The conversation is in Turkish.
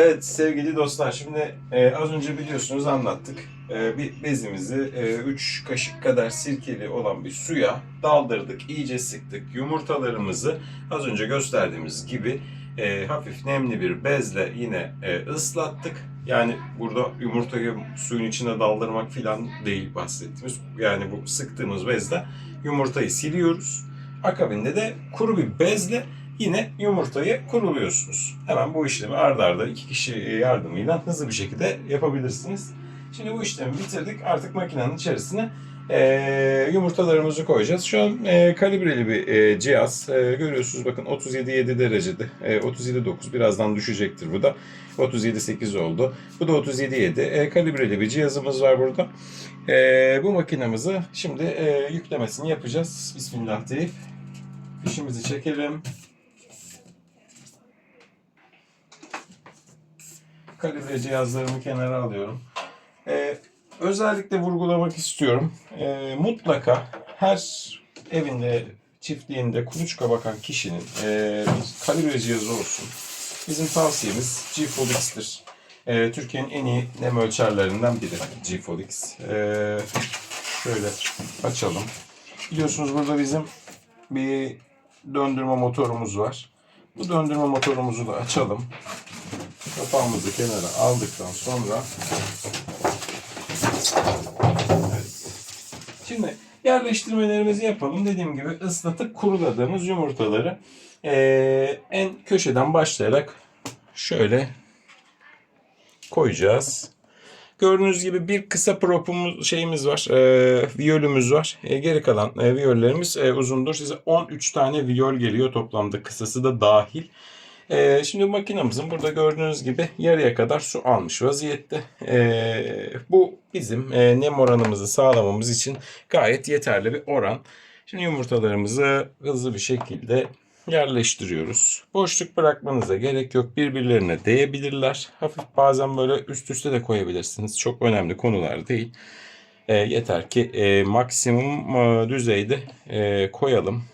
Evet sevgili dostlar şimdi e, az önce biliyorsunuz anlattık. E, bir bezimizi 3 kaşık kadar sirkeli olan bir suya daldırdık, iyice sıktık. Yumurtalarımızı az önce gösterdiğimiz gibi e, hafif nemli bir bezle yine e, ıslattık. Yani burada yumurtayı suyun içine daldırmak falan değil bahsettiğimiz. Yani bu sıktığımız bezle yumurtayı siliyoruz. Akabinde de kuru bir bezle yine yumurtayı kuruluyorsunuz. Hemen bu işlemi ardarda arda iki kişi yardımıyla hızlı bir şekilde yapabilirsiniz. Şimdi bu işlemi bitirdik. Artık makinenin içerisine eee, yumurtalarımızı koyacağız. Şu an eee, kalibreli bir eee, cihaz. Eee, görüyorsunuz bakın 37.7 derecede. Eee, 37.9 birazdan düşecektir bu da. 37.8 oldu. Bu da 37.7. Eee, kalibreli bir cihazımız var burada. Eee, bu makinemizi şimdi eee, yüklemesini yapacağız. Bismillah deyip fişimizi çekelim. Kalibre cihazlarımı kenara alıyorum. Ee, özellikle vurgulamak istiyorum. Ee, mutlaka her evinde, çiftliğinde kuluçka bakan kişinin ee, bir kalibre cihazı olsun. Bizim tavsiyemiz G-Folix'tir. Ee, Türkiye'nin en iyi nem ölçerlerinden biri G-Folix. Ee, şöyle açalım. Biliyorsunuz burada bizim bir döndürme motorumuz var. Bu döndürme motorumuzu da açalım. Kapağımızı kenara aldıktan sonra Evet. Şimdi yerleştirmelerimizi yapalım. Dediğim gibi ıslatıp kuruladığımız yumurtaları eee, en köşeden başlayarak şöyle koyacağız. Gördüğünüz gibi bir kısa propumuz şeyimiz var, e, viyolümüz var. E, geri kalan e, viyollerimiz e, uzundur. Size 13 tane viyol geliyor toplamda kısası da dahil. E, şimdi makinamızın burada gördüğünüz gibi yarıya kadar su almış vaziyette. E, bu bizim e, nem oranımızı sağlamamız için gayet yeterli bir oran. Şimdi yumurtalarımızı hızlı bir şekilde yerleştiriyoruz. Boşluk bırakmanıza gerek yok. Birbirlerine değebilirler. Hafif bazen böyle üst üste de koyabilirsiniz. Çok önemli konular değil. E, yeter ki e, maksimum e, düzeyde e, koyalım.